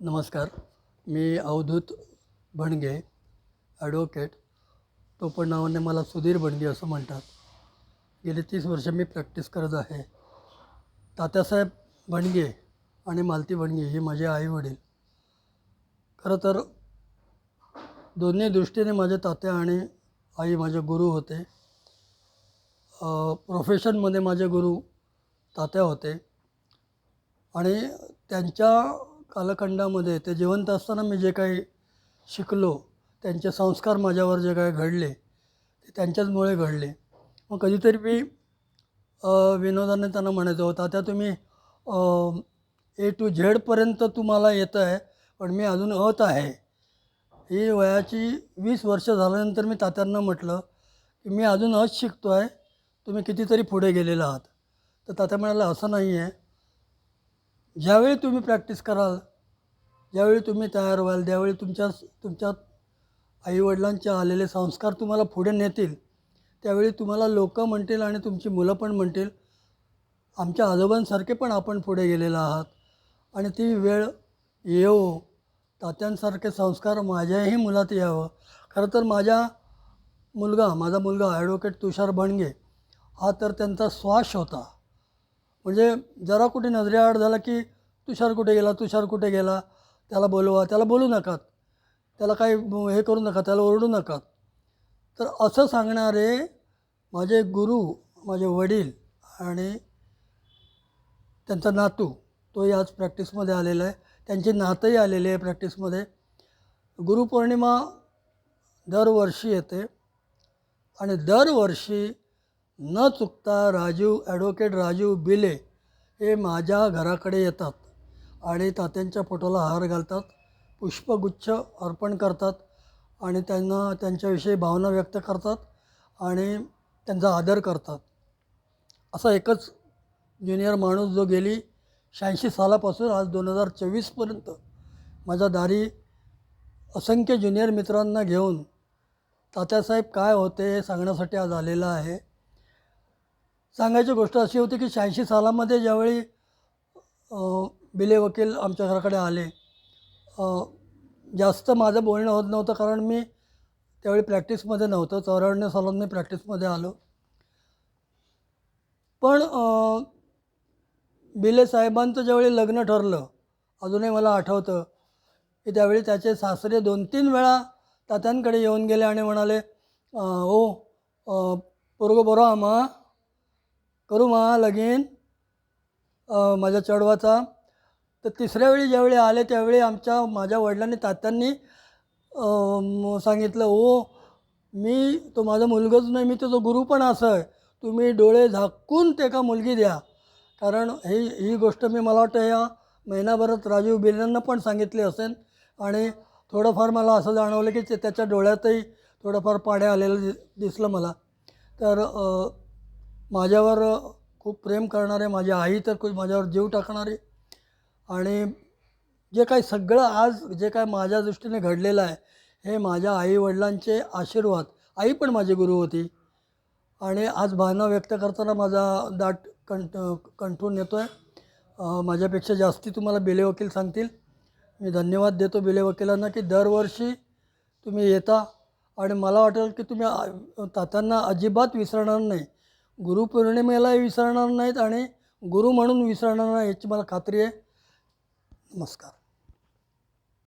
नमस्कार. मी अवधूत भणगे ॲडव्होकेट पण नावाने मला सुधीर भणगे असं म्हणतात. गेली तीस वर्ष मी प्रॅक्टिस करत आहे. तात्यासाहेब भणगे आणि मालती भणगे हे माझे आईवडील. खरं तर दोन्ही दृष्टीने माझे तात्या आणि आई माझे गुरु होते. प्रोफेशनमध्ये माझे गुरु तात्या होते. आणि त्यांच्या कालखंडामध्ये ते जिवंत असताना मी जे काही शिकलो त्यांचे संस्कार माझ्यावर जे काही घडले ते त्यांच्याचमुळे घडले. मग कधीतरी मी विनोदाने त्यांना म्हणायचो हो, तात्या तुम्ही ए टू झेडपर्यंत तुम्हाला येतं आहे पण मी अजून अत आहे. ही वयाची वीस वर्ष झाल्यानंतर मी तात्यांना म्हटलं की मी अजून अच शिकतो आहे तुम्ही कितीतरी पुढे गेलेला आहात. तर तात्या म्हणाला असं नाही आहे ज्यावेळी तुम्ही प्रॅक्टिस कराल ज्यावेळी तुम्ही तयार व्हाल त्यावेळी तुमच्या तुमच्या आईवडिलांचे आलेले संस्कार तुम्हाला पुढे नेतील त्यावेळी तुम्हाला लोक म्हणतील आणि तुमची मुलं पण म्हणतील आमच्या आजोबांसारखे पण आपण पुढे गेलेला आहात. आणि ती वेळ येवो. तात्यांसारखे संस्कार माझ्याही मुलात यावं. खरं तर माझ्या मुलगा माझा मुलगा ॲडव्होकेट तुषार भणगे हा तर त्यांचा श्वास होता. म्हणजे जरा कुठे नजरेआड झाला की तुषार कुठे गेला? तुषार कुठे गेला? त्याला बोलवा. त्याला बोलू नका त्याला काही हे करू नका. त्याला ओरडू नका तर असं सांगणारे माझे गुरु माझे वडील आणि त्यांचा नातू तोही आज प्रॅक्टिसमध्ये आलेला आहे. त्यांची नातंही आलेली आहे प्रॅक्टिसमध्ये. गुरुपौर्णिमा दरवर्षी येते. आणि दरवर्षी न चुकता राजू ॲडव्होकेट राजू बिले हे माझ्या घराकडे येतात. आणि तात्यांच्या फोटोला हार घालतात पुष्पगुच्छ अर्पण करतात आणि त्यांना त्यांच्याविषयी भावना व्यक्त करतात आणि त्यांचा आदर करतात. असा एकच ज्युनियर माणूस जो गेली शहाऐंशी सालापासून आज दोन हजार चोवीसपर्यंत माझ्या दारी असंख्य ज्युनियर मित्रांना घेऊन तात्यासाहेब काय होते हे सांगण्यासाठी आज आलेला आहे. सांगायची गोष्ट अशी होती की शहाऐंशी सालामध्ये ज्यावेळी बिले वकील आमच्या घराकडे आले जास्त माझं बोलणं होत नव्हतं कारण मी त्यावेळी प्रॅक्टिसमध्ये नव्हतं. चौऱ्याण्णव सालात मी प्रॅक्टिसमध्ये आलो. पण बिले साहेबांचं ज्यावेळी लग्न ठरलं अजूनही मला आठवतं की त्यावेळी त्याचे सासरे दोन तीन वेळा तात्यांकडे येऊन गेले आणि म्हणाले ओ अ, हो, पोरगो बरो आम्हा मा. करू मा लगीन. माझ्या चढवाचा तर तिसऱ्या वेळी ज्यावेळी आले त्यावेळी आमच्या माझ्या वडिलांनी तात्यांनी सांगितलं ओ मी तो माझा मुलगाच नाही मी त्याचा गुरु पण असं आहे. तुम्ही डोळे झाकून ते का मुलगी द्या. कारण ही ही गोष्ट मी मला वाटतं या महिनाभरात राजीव बिर्यांना पण सांगितली असेल. आणि थोडंफार मला असं जाणवलं की ते त्याच्या डोळ्यातही थोडंफार पाणी आलेलं दि दिसलं मला. तर माझ्यावर खूप प्रेम करणारे माझी आई तर खूप माझ्यावर जीव टाकणारी आणि जे काही सगळं आज जे काय माझ्या दृष्टीने घडलेलं आहे हे माझ्या आईवडिलांचे आशीर्वाद. आई पण माझी गुरु होती. आणि आज भावना व्यक्त करताना माझा दाट कंट कंठून येतो आहे माझ्यापेक्षा जास्ती तुम्हाला बेले वकील सांगतील. मी धन्यवाद देतो बेले वकिलांना की दरवर्षी तुम्ही येता. आणि मला वाटेल की तुम्ही तात्यांना अजिबात विसरणार नाही. गुरुपौर्णिमेलाही विसरणार नाहीत आणि गुरु म्हणून विसरणार नाही याची मला खात्री आहे. नमस्कार.